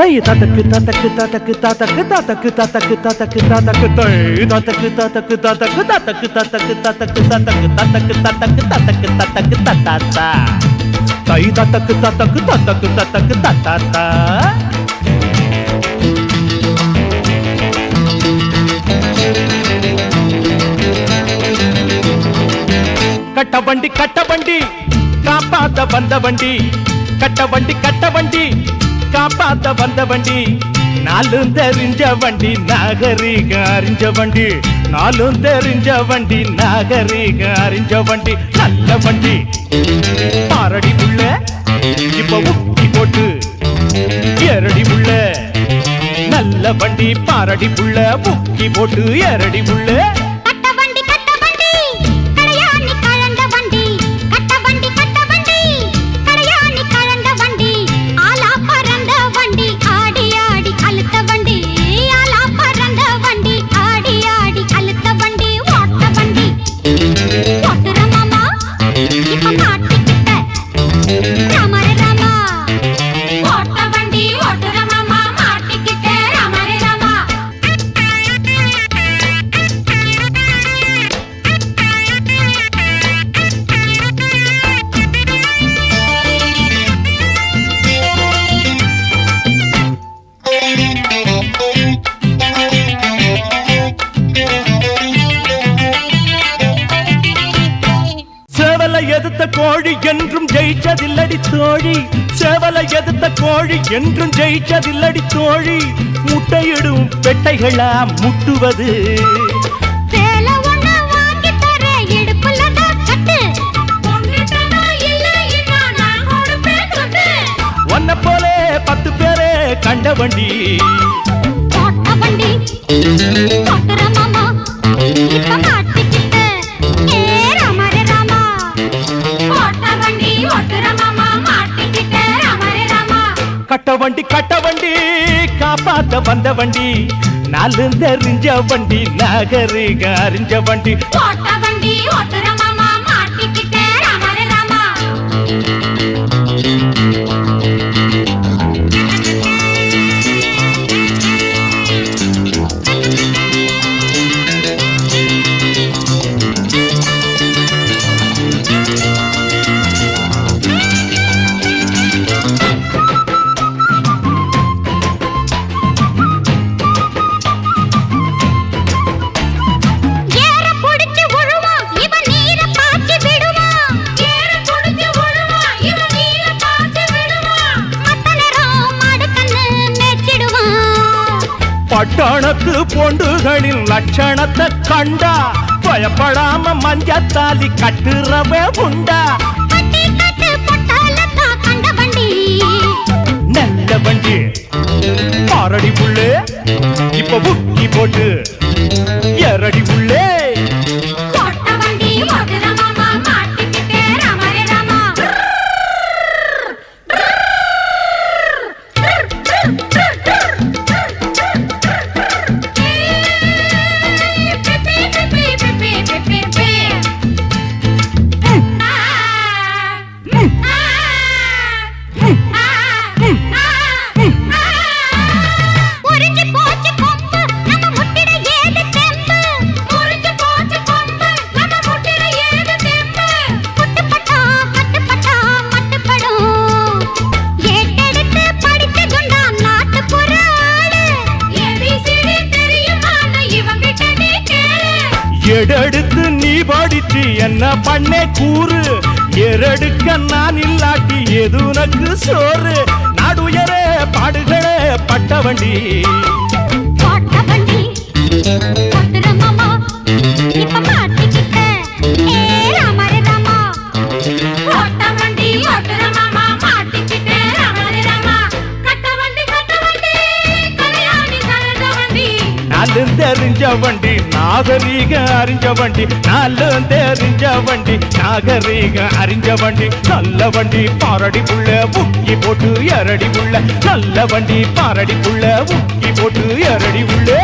Hey, tataki tataki tataki tataki tataki tataki tataki tataki tay tataki tataki tataki tataki tataki tataki tataki tataki tataki tataki tataki tatata tay tataki tataki tataki tataki tatata కట్టబండి కట్టబండి కాపాత బందబండి கட்ட வண்டி கட்ட வண்டி. காப்பாத்த வந்த வண்டி. நாலும் தெரிஞ்ச வண்டி நாகரீக அறிஞ்ச வண்டி. நாலும் தெரிஞ்ச வண்டி நாகரீக அறிஞ்ச வண்டி. நல்ல வண்டி. பாரடி உள்ள இப்ப உக்கி போட்டு. எரடி உள்ள நல்ல வண்டி பாரடி புள்ள முக்கி போட்டு. எரடி உள்ள thank you. சேவல எதிர்த்த கோழி என்றும் ஜெயிச்சதில்லடி தோழி. சேவல எதிர்த்த கோழி என்றும் ஜெயிச்சதில்லடி தோழி. முட்டையிடும் பெட்டைகளா முட்டுவது. ஒன்ன போல பத்து பேரே கண்ட வண்டி. கட்ட வண்டி கட்ட வண்டி காப்பாத்த வந்த வண்டி. நாலு தெரிஞ்ச வண்டி நாகரிக அறிஞ்ச வண்டி. பட்டணத்து பொண்டுகளின் லட்சணத்தை கண்டா. பயப்படாம மஞ்சத்தாலி கட்டுறவே உண்டா. நல்ல வண்டி. பாரடி புள்ளே இப்ப புக்கி போட்டு எரடி புள்ளே. எடெடுத்து நீ படிச்சு என்ன பண்ணே கூறு? எரடுக்க நான் இல்லாட்டி எது உனக்கு சோறு? நாடுயரே பாடுகளே பட்ட நாலும் தெரிஞ்ச வண்டி நாகரீக அறிஞ்ச வண்டி நாலும் தெரிஞ்ச வண்டி நாகரீக அறிஞ்ச வண்டி நல்ல வண்டி பாரடி புள்ள முக்கி போட்டு எரடி புள்ள நல்ல வண்டி பாரடி புள்ள முக்கி போட்டு எரடி உள்ளே